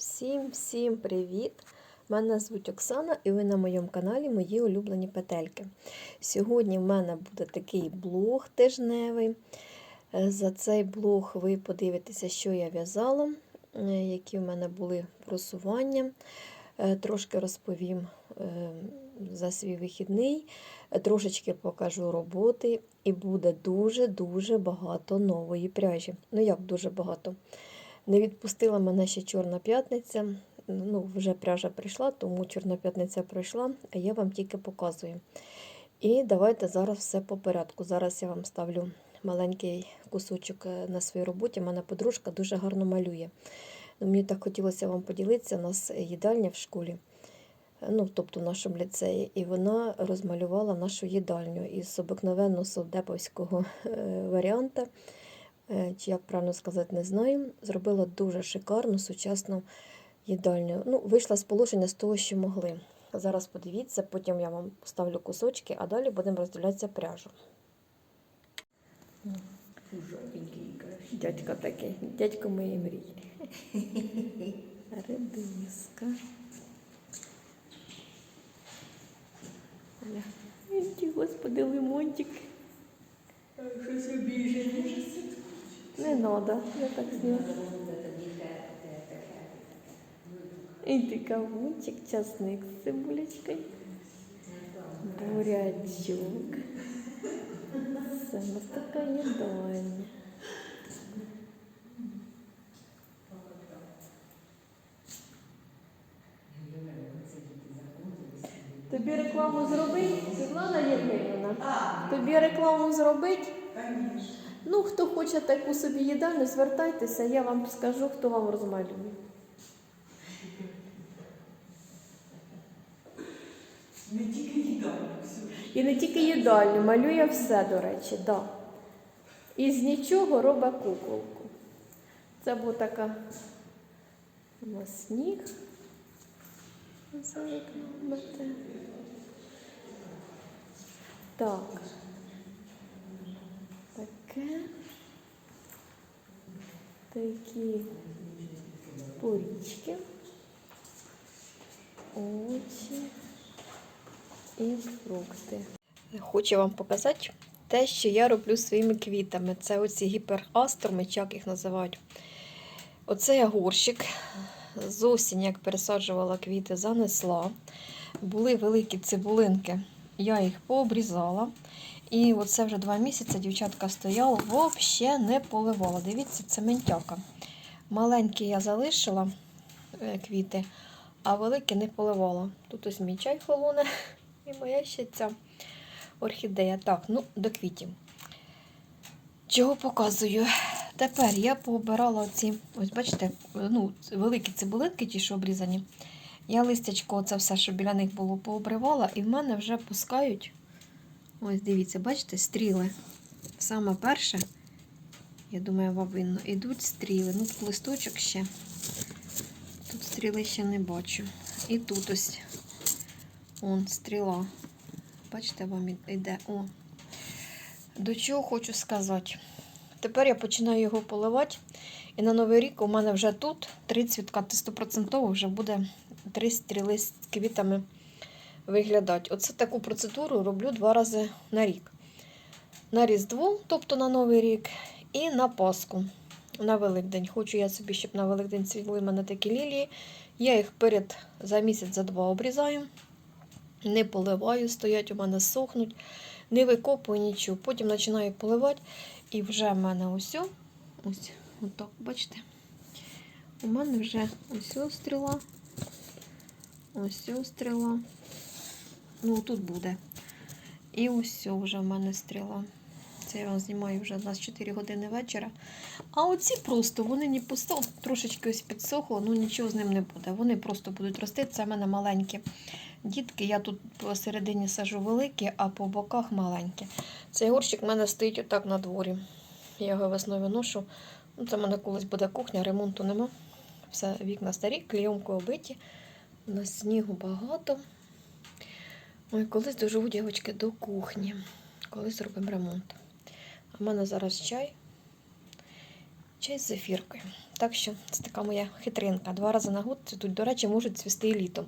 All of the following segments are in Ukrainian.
Всім-всім привіт! Мене звуть Оксана і ви на моєму каналі Мої улюблені петельки. Сьогодні в мене буде такий блог тижневий. Е, За цей блог ви подивитеся, що я в'язала, е, які в мене були просування. Е, Трошки розповім за свій вихідний, трошечки покажу роботи, і буде дуже-дуже багато нової пряжі. Ну як дуже багато. Не відпустила мене ще Чорна п'ятниця. Ну, вже пряжа прийшла, тому Чорна п'ятниця пройшла, а я вам тільки показую. І давайте зараз все по порядку. Зараз я вам ставлю маленький кусочок е, на своїй роботі. У мене подружка дуже гарно малює. Ну, Мені так хотілося вам поділитися. У нас їдальня в школі, ну, тобто в нашому ліцеї, і вона розмалювала нашу їдальню із обикновенного совдеповського е, варіанта е, чи як правильно сказати, не знаю. Зробила дуже шикарну сучасну їдальню. Ну, вийшла з положення з того, що могли. Зараз подивіться, потім я вам поставлю кусочки, а далі будемо розділятися пряжу. Дядько такий, дядько моєї мрії. Редиска. Господи, лимончик. Щось обіжене. Не треба, я так знімаю. І кавунчик, часник з цибулечкою. Бурячок. Це у нас така їдальня. Тобі рекламу зробить, Світлана Євгенівна? Тобі рекламу зробить? Ну, хто хоче таку собі їдальню, звертайтеся, я вам скажу, хто вам розмалює. Не тільки їдальник, все. І не тільки їдальню, малює все, до речі, да. І з нічого робить куколку. Це була така у нас сніг. Так. Таке. Такі порічки. Очі і фрукти. Хочу вам показати те, що я роблю своїми квітами. Це оці гіперастроми, як їх називають. Оце я горщик. З осінь, як пересаджувала квіти, занесла. Були великі цибулинки, я їх пообрізала. І оце вже два місяці дівчатка стояла, взагалі не поливала. Дивіться, це ментяка. Маленькі я залишила е, квіти, а великі не поливала. Тут ось мій чай холоне і моя ще ця орхідея. Так, ну до квітів. Чого показую? Тепер я пообирала ці, ось бачите, ну, великі цибулинки, ті, що обрізані. Я листячко, це все, що біля них було, пообривала, і в мене вже пускають. Ось дивіться, бачите, стріли. Саме перше, я думаю, вам видно, ідуть стріли. Ну, тут листочок ще. Тут стріли ще не бачу. І тут ось он стріла. Бачите, вам йде. О. До чого хочу сказати. Тепер я починаю його поливати. І на Новий рік у мене вже тут три цвітка, це 100% вже буде три стріли з квітами виглядати. Оце таку процедуру роблю два рази на рік. На Різдво, тобто на Новий рік, і на Пасху, на Великдень. Хочу я собі, щоб на Великдень цвіли в мене такі лілії. Я їх перед за місяць, за два обрізаю, не поливаю, стоять у мене сохнуть, не викопую нічого. Потім починаю поливати, і вже в мене ось, ось отак, бачите, у мене вже ось стріла, ось стріла. Ну, тут буде. І ось вже в мене стріла. Це я вам знімаю вже 24 години вечора. А оці просто, вони не пусто, трошечки ось підсохло, ну нічого з ним не буде. Вони просто будуть рости. Це в мене маленькі дітки. Я тут посередині сажу великі, а по боках маленькі. Цей горщик в мене стоїть отак на дворі. Я його весною виношу. Ну, це в мене колись буде кухня, ремонту нема. Все, вікна старі, клейомкою обиті. У нас снігу багато. Колись доживу, дівчатки, до кухні. Коли зробимо ремонт. А в мене зараз чай. чай з зефіркою. Так що це така моя хитринка. Два рази на год цвітуть. До речі, можуть цвісти і літом.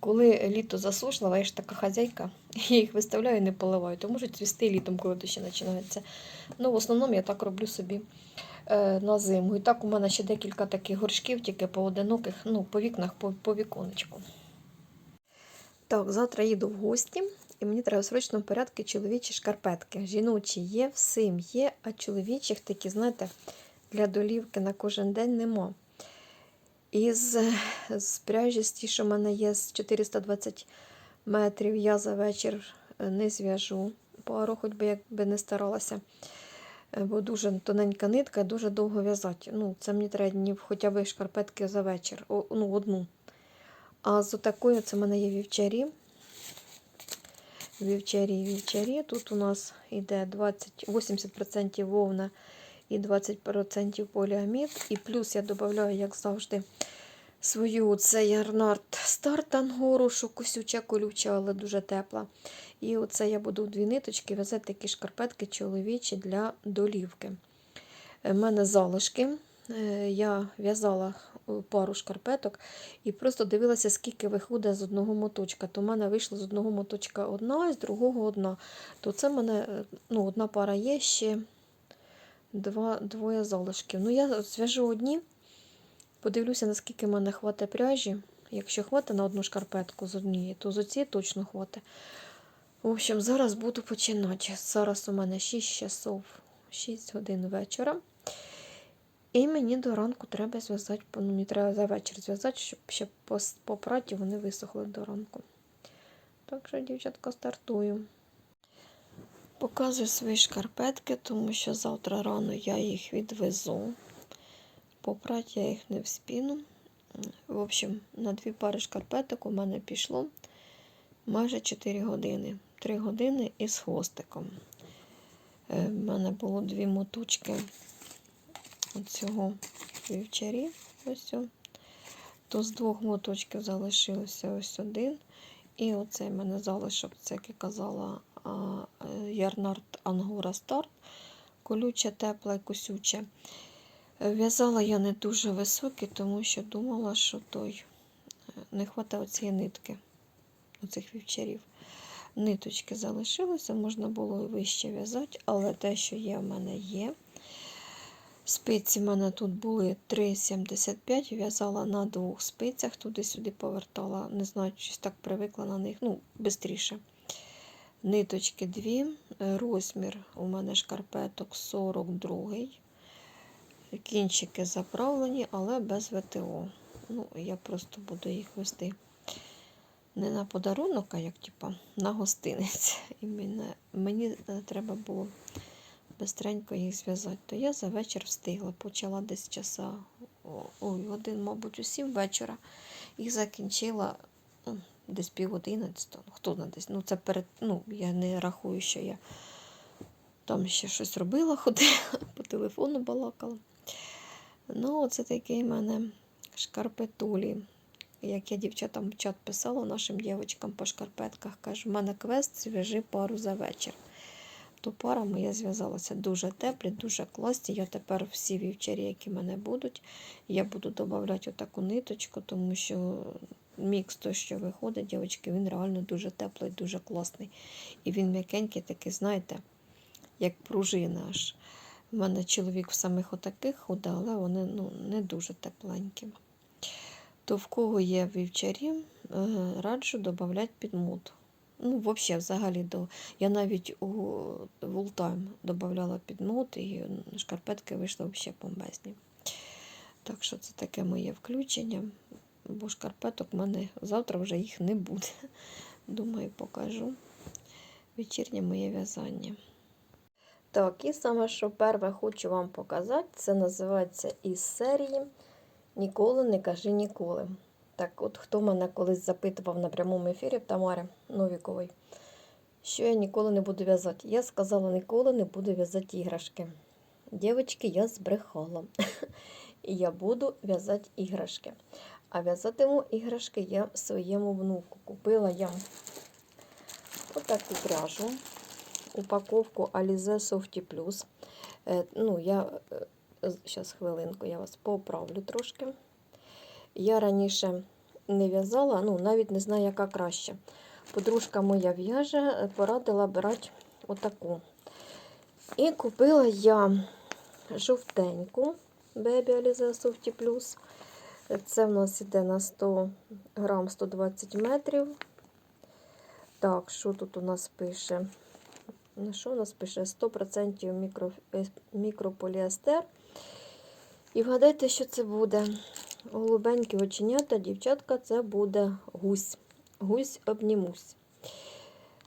Коли літо засушливе, я ж така хазяйка, я їх виставляю і не поливаю, то можуть цвісти і літом, коли дощі починаються. Ну, в основному я так роблю собі е, на зиму. І так у мене ще декілька таких горшків, тільки поодиноких, ну, по вікнах, по, по віконечку. Так, завтра їду в гості, і мені треба в срочному порядку чоловічі шкарпетки. Жіночі є, всім є, а чоловічих такі, знаєте, для долівки на кожен день нема. Із з пряжі, з ті, що в мене є з 420 метрів, я за вечір е, не зв'яжу пару, хоч би як би не старалася. Е, Бо дуже тоненька нитка дуже довго в'язати. Ну, це мені треба днів хоча б шкарпетки за вечір. Ну, одну. А з такою це в мене є вівчарі. Вівчарі, вівчарі. Тут у нас йде 20, 80% вовна і 20% поліамід. І плюс я додаю, як завжди, свою це ярнард старт ангору, що косюча колюча, але дуже тепла. І оце я буду дві ниточки в'язати такі шкарпетки чоловічі для долівки. У мене залишки. Е, Я в'язала пару шкарпеток і просто дивилася, скільки виходить з одного моточка. То в мене вийшло з одного моточка одна, з другого одна. То це в мене е, ну, одна пара є ще два, двоє залишків. Ну, я зв'яжу одні, подивлюся, наскільки в мене хватить пряжі. Якщо хватить на одну шкарпетку з однієї, то з оцієї точно хватить. В общем, зараз буду починати. Зараз у мене 6 часов, 6 годин вечора. І мені до ранку треба зв'язати, ну, мені треба за вечір зв'язати, щоб ще пос- попрати вони висохли до ранку. Так що, дівчатка, стартую. Показую свої шкарпетки, тому що завтра рано я їх відвезу. Попрати я їх не вспіну. В общем, на дві пари шкарпеток у мене пішло майже 4 години. 3 години із хвостиком. У мене було дві моточки цього вівчарі. Ось. То з двох моточків залишився ось один. І оцей мене залишок, це, як я казала, Ярнард Ангора Старт. Колюче, тепле і косюче. Е, В'язала я не дуже високі, тому що думала, що той е, не вистачає цієї нитки, оцих вівчарів. Ниточки залишилися, можна було і вище в'язати, але те, що є, в мене є. Спиці в мене тут були 3,75, в'язала на двох спицях, туди-сюди повертала. Не знаю, щось так привикла на них, ну, швидше. Ниточки дві, розмір у мене шкарпеток 42. Кінчики заправлені, але без ВТО. Ну, я просто буду їх вести не на подарунок, а як типа на гостинець. І мене, мені е, треба було бистренько їх зв'язати. То я за вечір встигла. Почала десь часа, ой, один, мабуть, у сім вечора. І закінчила ну, десь пів одинадцятого. Ну, Хто знає десь. Ну, це перед, ну, я не рахую, що я там ще щось робила, ходила, по телефону балакала. Ну, оце такий в мене шкарпетулі. Як я дівчатам в чат писала нашим дівчаткам по шкарпетках, кажу, в мене квест, зв'яжи пару за вечір. То пара моя зв'язалася дуже теплі, дуже класні. Я тепер всі вівчарі, які в мене будуть, я буду додавати отаку ниточку, тому що мікс той, що виходить, дівчатки, він реально дуже теплий, дуже класний. І він м'якенький, такий, знаєте, як пружина аж. У мене чоловік в самих отаких ходить, але вони ну, не дуже тепленькі. То в кого є вівчарі, е, раджу додати підмут. Ну, взагалі, взагалі, до... я навіть у Вултайм додавала підмут, і шкарпетки вийшли взагалі бомбезні. Так що це таке моє включення, бо шкарпеток в мене завтра вже їх не буде. Думаю, покажу вечірнє моє в'язання. Так, і саме, що перше хочу вам показати, це називається із серії Ніколи не кажи ніколи. Так, от хто мене колись запитував на прямому ефірі в Тамарі Новіковій, що я ніколи не буду в'язати. Я сказала, ніколи не буду в'язати іграшки. Дівчатки, я збрехала. І я буду в'язати іграшки. А в'язатиму іграшки я своєму внуку. Купила я отаку пряжу, упаковку Alize Softy Plus. Е, Ну, я е, Зараз хвилинку, я вас поправлю трошки. Я раніше не в'язала, ну навіть не знаю, яка краще. Подружка моя в'яже, порадила брати отаку. І купила я жовтеньку Baby Alize Softy Plus. Це в нас іде на 100 грам 120 метрів. Так, що тут у нас пише? Що у нас пише? 100% мікро, е, мікрополіестер. І вгадайте, що це буде. Голубенькі оченята, дівчатка, це буде гусь. Гусь обнімусь.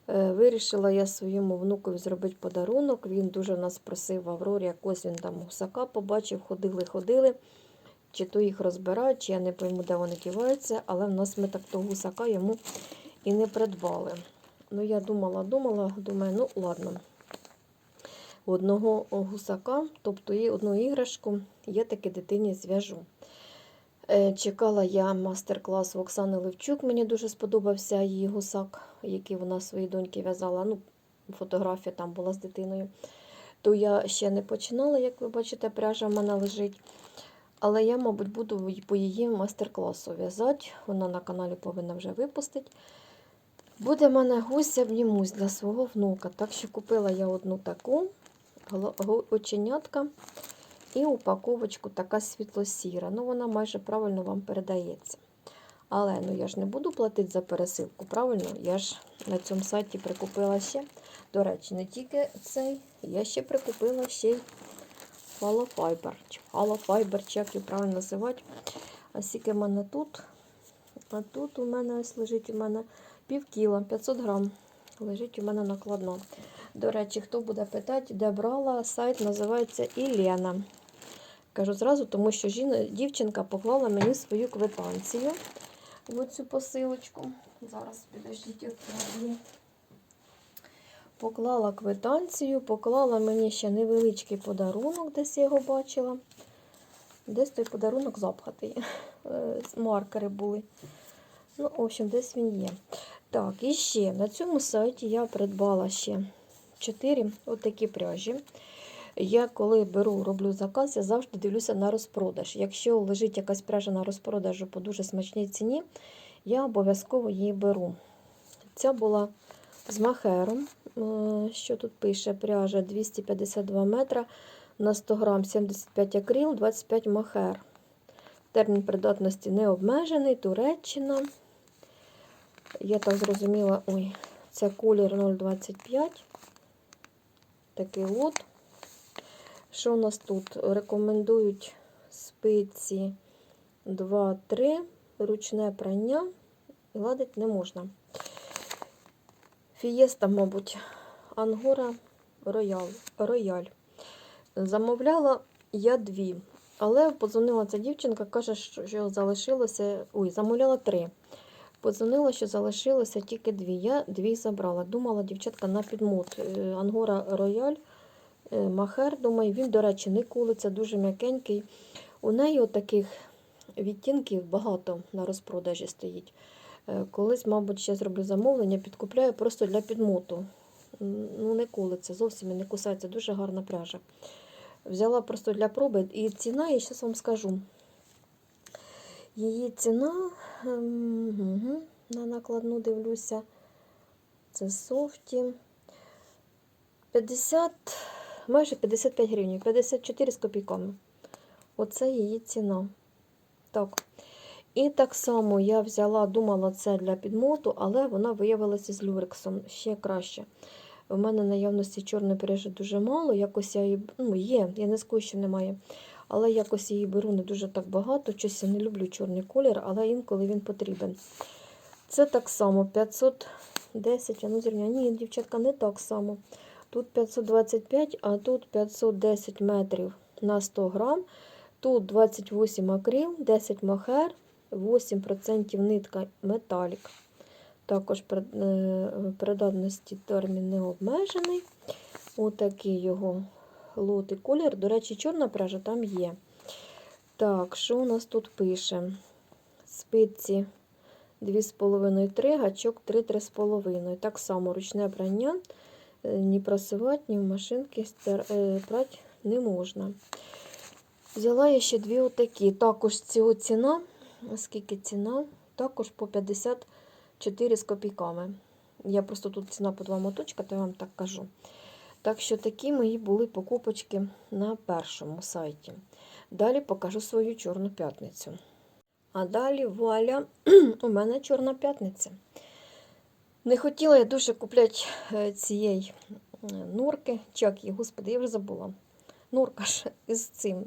Е, Вирішила я своєму внукові зробити подарунок. Він дуже нас просив Аврорі, якось він там гусака побачив, ходили, ходили. Чи то їх розбирають, чи я не пойму, де вони діваються, але в нас ми так того гусака йому і не придбали. Ну, я думала, думала, думаю, ну ладно. Одного гусака, тобто одну іграшку, я таки дитині зв'яжу. Е, Чекала я мастер-клас Оксани Левчук. Мені дуже сподобався її гусак, який вона своїй доньки в'язала. Ну, фотографія там була з дитиною. То я ще не починала, як ви бачите, пряжа в мене лежить. Але я, мабуть, буду по її мастер-класу в'язати. Вона на каналі повинна вже випустити. Буде в мене гусь обнімусь для свого внука. Так що купила я одну таку оченятка і упаковочку така світло-сіра. Ну, вона майже правильно вам передається. Але ну, я ж не буду платити за пересилку, правильно? Я ж на цьому сайті прикупила ще. До речі, не тільки цей, я ще прикупила ще й. Чи Holofiber, чи як його правильно називати. А скільки в мене тут? А тут у мене ось лежить у мене пів кіла, 500 грам. Лежить у мене накладно. До речі, хто буде питати, де брала, сайт називається Ілена. Кажу зразу, тому що жіна, дівчинка поклала мені свою квитанцію оцю посилочку. Зараз підождіть, відкладу. Поклала квитанцію, поклала мені ще невеличкий подарунок, десь я його бачила. Десь той подарунок запхатий. Е, Маркери були. Ну, в общем, десь він є. Так, і ще на цьому сайті я придбала ще 4 отакі пряжі. Я коли беру, роблю заказ, я завжди дивлюся на розпродаж. Якщо лежить якась пряжа на розпродажу по дуже смачній ціні, я обов'язково її беру. Ця була з махером. Е, Що тут пише? Пряжа 252 метра на 100 грам, 75 акрил, 25 махер. Термін придатності не обмежений, Туреччина. Я так зрозуміла, ой, це колір 0,25. Такий лот. Що у нас тут? Рекомендують спиці 2-3, ручне прання. Гладить не можна. Фієста, мабуть, Ангора Роял. Рояль. Замовляла я дві. Але подзвонила ця дівчинка, каже, що залишилося. Ой, замовляла три. Подзвонила, що залишилося тільки дві. Я дві забрала. Думала, дівчатка на підмут. Е, Ангора Рояль, Махер, думаю, він, до речі, не кулиться, дуже м'якенький. У неї отаких відтінків багато на розпродажі стоїть. Е, Колись, мабуть, ще зроблю замовлення, підкупляю просто для підмоту. Ну, не кулиться, зовсім і не кусається, дуже гарна пряжа. Взяла просто для проби. І ціна, я зараз вам скажу. Її ціна, ем, на накладну дивлюся, це софті. 50, майже 55 гривень, 54 з копійками. Оце її ціна. Так. І так само я взяла, думала, це для підмоту, але вона виявилася з люрексом ще краще. У мене наявності чорної пряжі дуже мало, якось я її, ну, є, я не скажу, що немає. Але якось її беру не дуже так багато. Щось я не люблю чорний колір, але інколи він потрібен. Це так само 510, а ну зрівня. Ні, дівчатка, не так само. Тут 525, а тут 510 метрів на 100 грам. Тут 28 акрил, 10 махер, 8% нитка металік. Також е, придатності термін не обмежений. Отакий його лот і колір. До речі, чорна пряжа там є. Так, що у нас тут пише? Спиці 2,5-3, гачок 3-3,5. Так само ручне прання. Ні просувати, ні в машинки прати не можна. Взяла я ще дві отакі. Також цього ціна, скільки ціна? Також по 54 з копійками. Я просто тут ціна по два моточка, то я вам так кажу. Так що такі мої були покупочки на першому сайті. Далі покажу свою чорну п'ятницю. А далі вуаля, у мене чорна п'ятниця. Не хотіла я дуже купляти е, цієї е, норки. Чак її, господи, я вже забула. Норка ж із цим.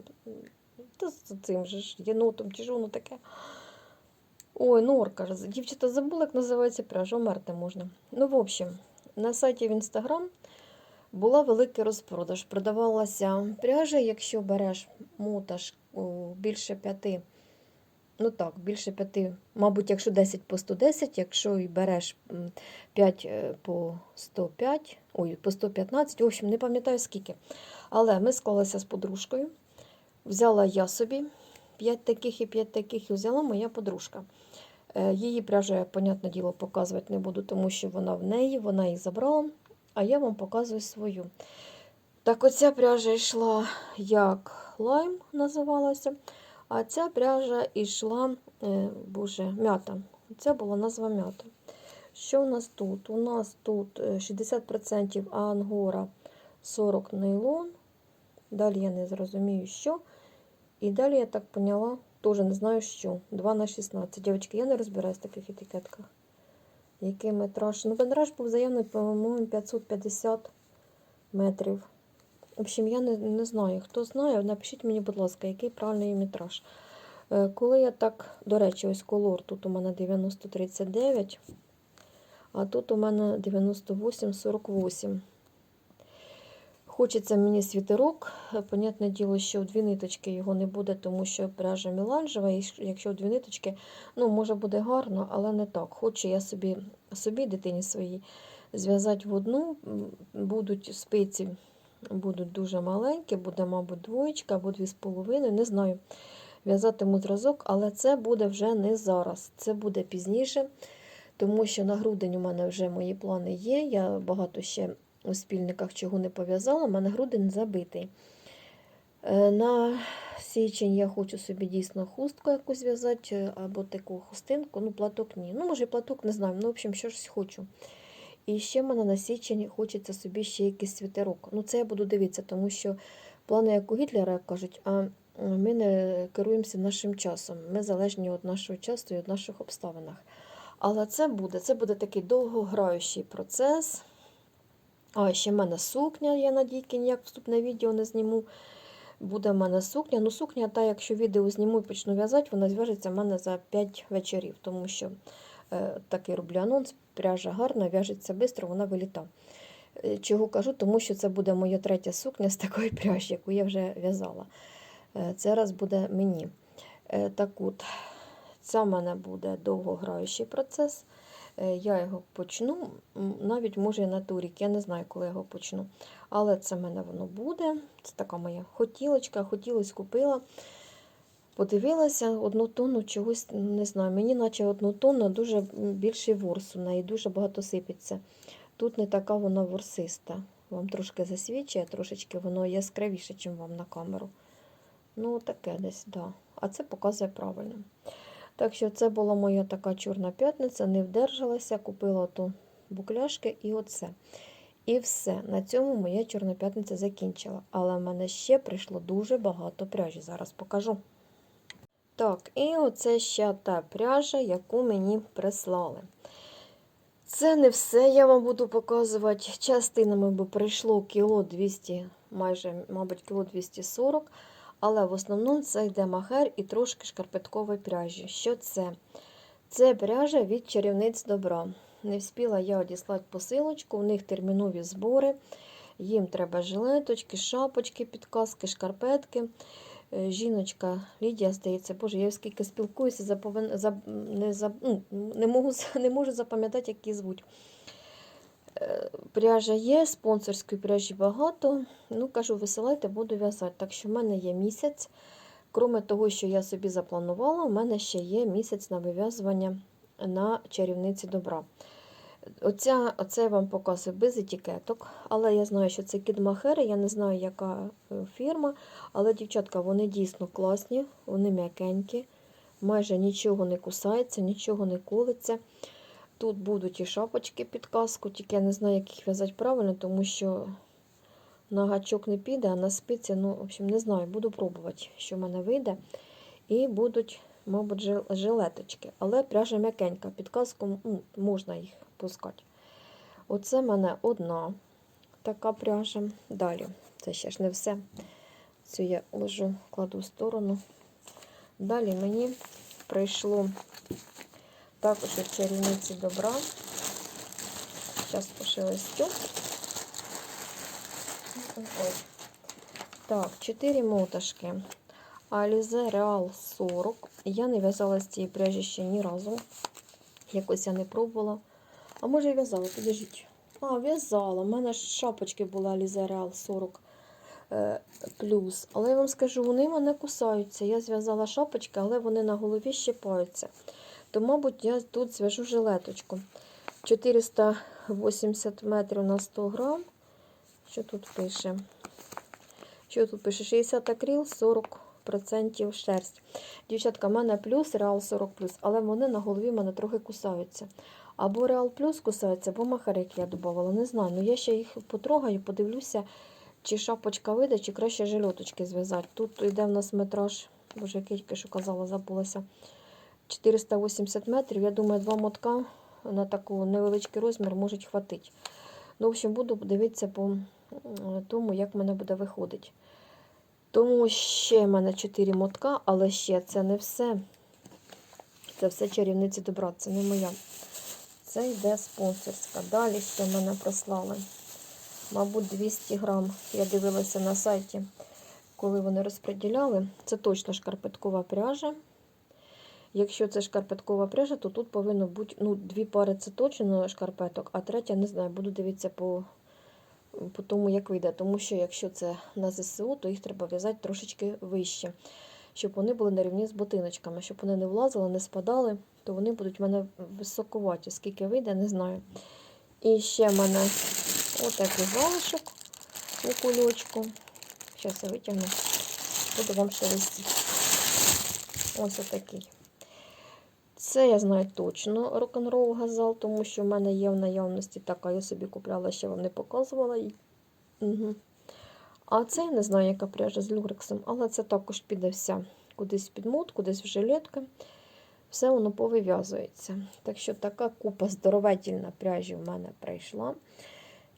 Та з цим же ж єнотом, чи ж воно таке. Ой, норка. Дівчата забула, як називається пряжа, умерти можна. Ну, в общем, на сайті в Інстаграм була великий розпродаж. Продавалася пряжа, якщо береш мотаж о, більше п'яти. Ну так, більше п'яти, мабуть, якщо 10 по 110, якщо і береш 5 е, по 105, ой, по 115, в общем, не пам'ятаю скільки. Але ми склалися з подружкою. Взяла я собі 5 таких і 5 таких, і взяла моя подружка. Е, Її пряжу я, понятне діло, показувати не буду, тому що вона в неї, вона її забрала, а я вам показую свою. Так, оця пряжа йшла як лайм називалася, а ця пряжа йшла, е, боже, м'ята. Це була назва м'ята. Що у нас тут? У нас тут е, 60% ангора, 40 нейлон. Далі я не зрозумію, що. І далі я так поняла, теж не знаю що. 2 на 16. Дівчатки, я не розбираюсь в таких етикетках. Який метраж? Ну, метраж був заявний, по-моєму, 550 метрів. В общем, я не, не знаю. Хто знає, напишіть мені, будь ласка, який правильний метраж. Е, Коли я так, до речі, ось колор, тут у мене 9039, а тут у мене 9848. Хочеться мені світерок. Е, Понятне діло, що в дві ниточки його не буде, тому що пряжа меланжева, і якщо в дві ниточки, ну, може буде гарно, але не так. Хочу я собі, собі дитині своїй, зв'язати в одну, будуть спиці, будуть дуже маленькі, буде, мабуть, двоєчка або дві з половиною, не знаю. В'язатиму зразок, але це буде вже не зараз, це буде пізніше, тому що на грудень у мене вже мої плани є. Я багато ще у спільниках чого не пов'язала, у мене грудень забитий. Е, На січень я хочу собі дійсно хустку якусь зв'язати, е, або таку хустинку, ну, платок ні. Ну, може, платок не знаю. Ну, в общем, щось хочу. І ще в мене на січень хочеться собі ще якийсь світерок. Ну, це я буду дивитися, тому що плани, як у Гітлера, як кажуть, а ми не керуємося нашим часом. Ми залежні від нашого часу і від наших обставинах. Але це буде, це буде такий довгограючий процес. А ще в мене сукня, я надійки ніяк вступне відео не зніму. Буде в мене сукня. Ну, сукня, та якщо відео зніму і почну в'язати, вона зв'яжеться в мене за 5 вечорів, тому що е, такий роблю анонс, пряжа гарна, в'яжеться швидко, вона виліта. Е, Чого кажу, тому що це буде моя третя сукня з такої пряжі, яку я вже в'язала. Е, Це раз буде мені. Е, Так от, це в мене буде довгограючий процес. Я його почну, навіть може на турік, я не знаю, коли я його почну. Але це в мене воно буде. Це така моя хотілочка, хотілось купила. Подивилася одну тонну чогось, не знаю, мені наче одну тонну дуже м, більший ворс у неї, дуже багато сипеться. Тут не така вона ворсиста. Вам трошки засвічує, трошечки воно яскравіше, ніж вам на камеру. Ну, таке десь, да. А це показує правильно. Так що це була моя така чорна п'ятниця, не вдержалася, купила ту букляшки і оце. І все. На цьому моя чорна п'ятниця закінчила. Але в мене ще прийшло дуже багато пряжі. Зараз покажу. Так, і оце ще та пряжа, яку мені прислали. Це не все я вам буду показувати. Частинами бо прийшло кіло 200, майже, мабуть, кіло 240. Але в основному це йде махер і трошки шкарпеткової пряжі. Що це? Це пряжа від чарівниць добра. Не встигла я одіслати посилочку, у них термінові збори. Їм треба жилеточки, шапочки, підказки, шкарпетки. Е, Жіночка Лідія, здається, Боже, я скільки спілкуюся, заповин... за... не, за... ну, не, можу... не можу запам'ятати, як її звуть. Е, Пряжа є, спонсорської пряжі багато. Ну, кажу, висилайте, буду в'язати. Так що в мене є місяць. Кроме того, що я собі запланувала, у мене ще є місяць на вив'язування на чарівниці добра. Оця, оце я вам показую без етикеток, але я знаю, що це кідмахери, я не знаю, яка е, фірма, але дівчатка, вони дійсно класні, вони м'якенькі, майже нічого не кусається, нічого не колиться. Тут будуть і шапочки під каску, тільки я не знаю, як їх в'язати правильно, тому що на гачок не піде, а на спиці, ну, в общем, не знаю, буду пробувати, що в мене вийде. І будуть, мабуть, жилеточки. Але пряжа м'якенька, під каском ну, можна їх пускати. Оце в мене одна така пряжа. Далі, це ще ж не все. Цю я ложу, кладу в сторону. Далі мені прийшло також від чарівниці добра. Зараз пошелестю. Так, 4 моташки. Alize Real 40. Я не в'язала з цієї пряжі ще ні разу. Якось я не пробувала. А може і в'язала, підождіть. А, в'язала. У мене ж шапочки були Alize 40 е, плюс. Але я вам скажу, вони мене кусаються. Я зв'язала шапочки, але вони на голові щипаються. То, мабуть, я тут зв'яжу жилеточку. 480 метрів на 100 грам. Що тут пише? Що тут пише? 60 акрил, 40% шерсть. Дівчатка, в мене плюс, реал 40 плюс, але вони на голові в мене трохи кусаються. Або реал плюс кусаються, або махарик я додавала. Не знаю. Ну я ще їх потрогаю, подивлюся, чи шапочка вийде, чи краще жилеточки зв'язати. Тут йде в нас метраж, боже, який тільки що казала, забулася. 480 метрів. Я думаю, два мотка на такий невеличкий розмір можуть хватити. Ну, в общем, буду дивитися по тому, як в мене буде виходити. Тому ще в мене 4 мотка, але ще це не все. Це все чарівниці добра, це не моя. Це йде спонсорська. Далі ще мене прослали. Мабуть, 200 грам. Я дивилася на сайті, коли вони розподіляли. Це точно шкарпеткова пряжа. Якщо це шкарпеткова пряжа, то тут повинно бути ну, дві пари це точно шкарпеток, а третя не знаю, буду дивитися по, по тому, як вийде. Тому що якщо це на ЗСУ, то їх треба в'язати трошечки вище, щоб вони були на рівні з ботиночками, щоб вони не влазили, не спадали, то вони будуть в мене високуваті. Скільки вийде, не знаю. І ще в мене отакий залишок у кульочку. Зараз я витягну, буду вам шелестити. Ось отакий. Це я знаю точно рок-н-рол газал, тому що в мене є в наявності така, я собі купляла, ще вам не показувала. Угу. А це я не знаю, яка пряжа з люрексом, але це також піде вся кудись під мод, кудись в жилетки. Все воно повив'язується. Так що така купа здоровительна пряжі в мене прийшла.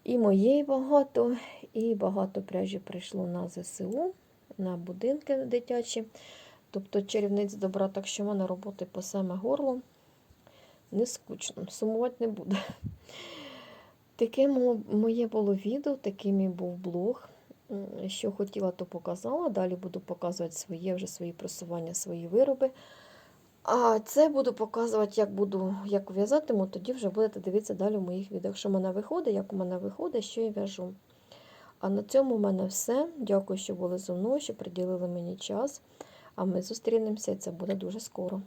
І моєї багато, і багато пряжі прийшло на ЗСУ, на будинки дитячі. Тобто чарівниць добра, так що в мене роботи по саме горло. Не скучно, сумувати не буде. Таке моє було відео, такий мій був блог. Що хотіла, то показала. Далі буду показувати своє вже свої просування, свої вироби. А це буду показувати, як буду, як в'язатиму, тоді вже будете дивитися далі в моїх відео. Що в мене виходить, як у мене виходить, що я в'яжу. А на цьому в мене все. Дякую, що були зі мною, що приділили мені час. А ми зустрінемося, і це буде дуже скоро.